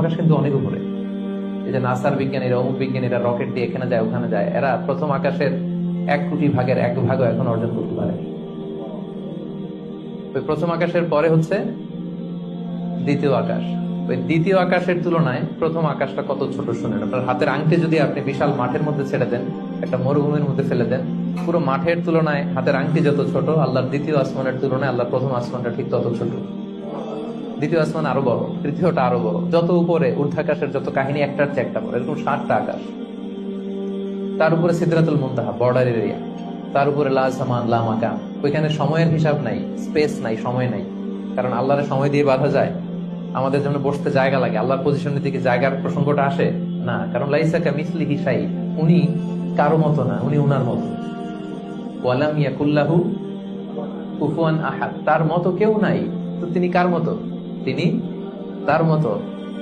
আকাশ কিন্তু অনেক উপরে। এই যে নাসার বিজ্ঞানীরা, অমুক বিজ্ঞানীরা রকেট দিয়ে এখানে যায়, ওখানে যায়, এরা প্রথম আকাশের এক কোটি ভাগের এক ভাগও এখন অর্জন করতে পারে। ওই প্রথম আকাশের পরে হচ্ছে দ্বিতীয় আকাশ। ওই দ্বিতীয় আকাশের তুলনায় প্রথম আকাশটা কত ছোট শুনেন। আপনার হাতের আংটি যদি আপনি বিশাল মাঠের মধ্যে ছেড়ে দেন, একটা মরুভূমির মধ্যে ফেলে দেন, পুরো মাঠের তুলনায় হাতের আংটি যত ছোট, আল্লাহর দ্বিতীয় আসমানের তুলনায় আল্লাহর প্রথম আসমানটা ঠিক তত ছোট। দ্বিতীয় আসমান আরও বড়, তৃতীয়টা আরও বড়। যত উপরে ঊর্ধ্বাকাশের যত কাহিনী একটার চেয়ে একটা বড়, এরকম ষাটটা আকাশ। তার উপরে সিদ্ধাতুল মুন্তাহা বর্ডার এরিয়া তার উপরে লা সামান, লা মাকাম। ওইখানে সময়ের হিসাব নাই স্পেস নাই, সময় নাই। কারণ আল্লাহর সময় দিয়ে বাধা যায়। আমাদের জন্য বসতে জায়গা লাগে। আল্লাহর পজিশনের দিকে জায়গার প্রসঙ্গটা আসে? না, কারণ লাইসাকা মিসলি হিসাই উনি কারও মতো না, উনি উনার মতো। ওয়ালাম ইয়াকুল্লাহু কুফুয়ান আহাদ। তার মতো কেউ নাই। তো তিনি কার মতো? তিনি তার মতো